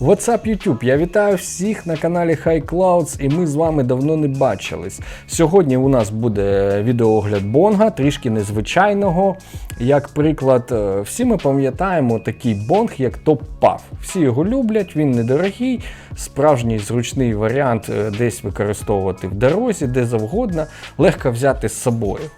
What's up, YouTube? Я вітаю всіх на каналі High Clouds і ми з вами давно не бачились. Сьогодні у нас буде відеоогляд Бонга, трішки незвичайного. Як приклад, е, всі ми пам'ятаємо такий бонг, як Top Puff. Всі його люблять, він недорогий, справжній зручний варіант е, десь використовувати в дорозі, де завгодно, легко взяти з собою.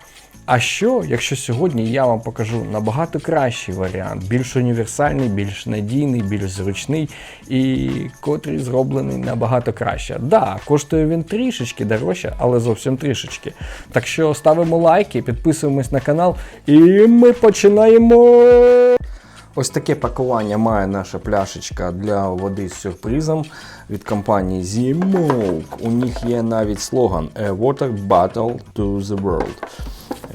А що, якщо сьогодні я вам покажу набагато кращий варіант, більш універсальний, більш надійний, більш зручний і котрий зроблений набагато краще. Да, коштує він трішечки дорожче, але зовсім трішечки. Так що ставимо лайки, підписуємось на канал, і ми починаємо. Ось таке пакування має наша пляшечка для води з сюрпризом від компанії Zimoke. У них є навіть слоган A Water Bottle to the World.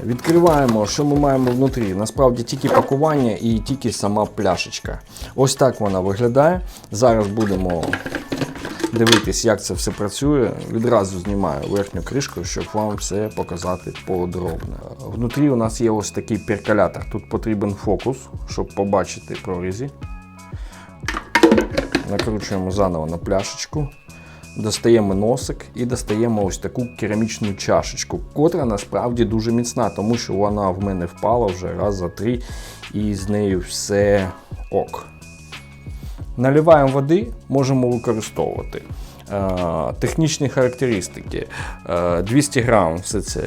Відкриваємо, що ми маємо внутрі. Насправді тільки пакування і тільки сама пляшечка. Ось так вона виглядає. Зараз будемо дивитись, як це все працює. Відразу знімаю верхню кришку, щоб вам все показати подробно. Внутрі у нас є ось такий перколятор. Тут потрібен фокус, щоб побачити прорізі. Накручуємо заново на пляшечку. Достаємо носик і достаємо ось таку керамічну чашечку, котра насправді дуже міцна, тому що вона в мене впала вже раз за три, і з нею все ок. Наливаємо води, можемо використовувати. Е, Технічні характеристики. Е, 200 грам все це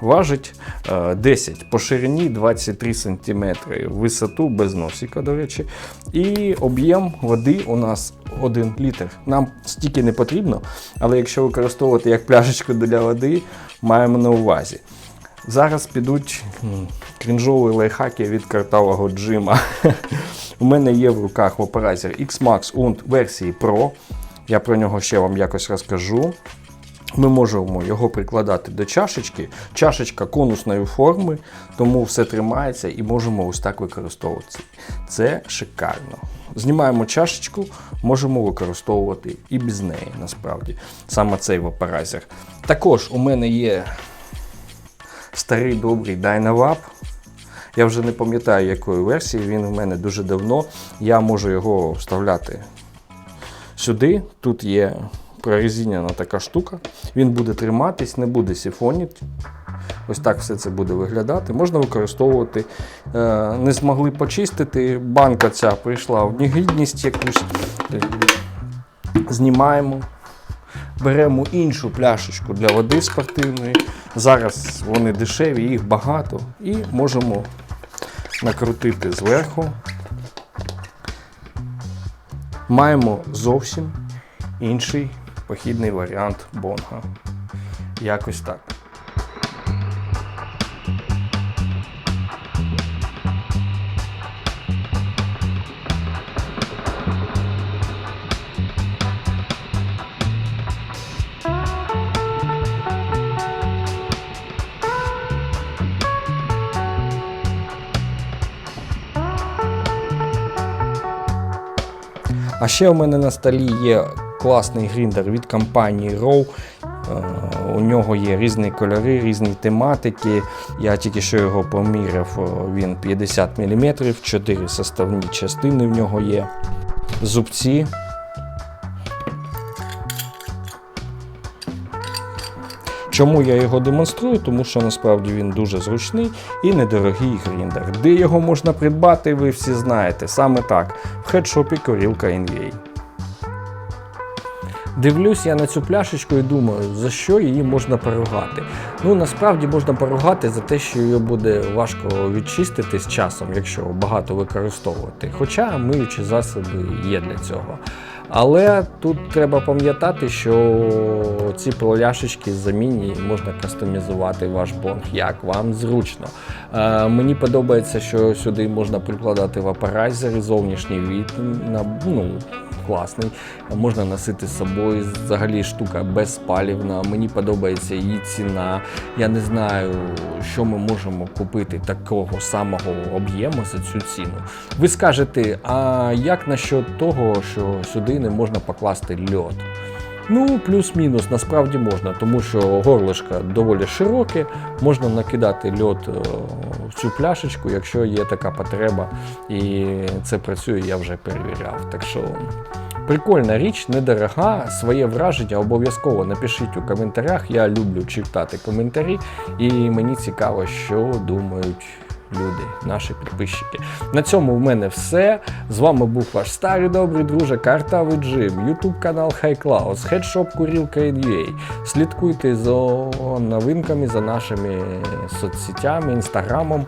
важить, Е, 10 по ширині, 23 см висоту без носика, до речі. І об'єм води у нас 1 літр. Нам стільки не потрібно, але якщо використовувати як пляшечку для води, маємо на увазі. Зараз підуть крінжові лайфхаки від картавого Джима. У мене є в руках вапорайзер X-Max Und версії Pro. Я про нього ще вам якось розкажу. Ми можемо його прикладати до чашечки. Чашечка конусної форми, тому все тримається і можемо ось так використовувати. Це шикарно. Знімаємо чашечку, можемо використовувати і без неї, насправді. Саме цей вапорайзер. Також у мене є старий добрий Dynavap. Я вже не пам'ятаю, якої версії, він в мене дуже давно. Я можу його вставляти сюди. Тут є прорезинена така штука. Він буде триматись, не буде сифоніти. Ось так все це буде виглядати. Можна використовувати. Е, Не змогли почистити. Банка ця прийшла в негідність якусь. Знімаємо. Беремо іншу пляшечку для води спортивної. Зараз вони дешеві, їх багато. І можемо накрутити зверху. Маємо зовсім інший похідний варіант бонга. Якось так. А ще у мене на столі є класний гріндер від компанії Row. Е, У нього є різні кольори, різні тематики. Я тільки що його поміряв, він 50 мм, 4 составні частини в нього є. Зубці. Чому я його демонструю? Тому що насправді він дуже зручний і недорогий гріндер. Де його можна придбати, ви всі знаєте. Саме так, в хедшопі Корілка NVA. Дивлюсь я на цю пляшечку і думаю, за що її можна поругати. Ну насправді можна поругати за те, що її буде важко відчистити з часом, якщо багато використовувати. Хоча миючі засоби є для цього. Але тут треба пам'ятати, що ці пляшечки замінні можна кастомізувати ваш бонг, як вам зручно. Е, мені подобається, що сюди можна прикладати вапорайзери, зовнішній від на ну, класний. Можна носити з собою. Взагалі штука безпалівна. Мені подобається її ціна. Я не знаю, що ми можемо купити такого самого об'єму за цю ціну. Ви скажете, а як насчет того, що сюди не можна покласти льод? Ну, плюс-мінус, насправді можна, тому що горлишко доволі широке, можна накидати льод е, в цю пляшечку, якщо є така потреба, і це працює, я вже перевіряв. Так що Прикольна річ, недорога. Своє враження обов'язково напишіть у коментарях. Я люблю читати коментарі, і мені цікаво, що думають люди, наші підписчики. На цьому в мене все. З вами був ваш старий добрий друже Картавий Джим, Ютуб канал HiClouds, Clouds, Хедшоп Курілка NUA. Слідкуйте за новинками, за нашими соцсетями, інстаграмом.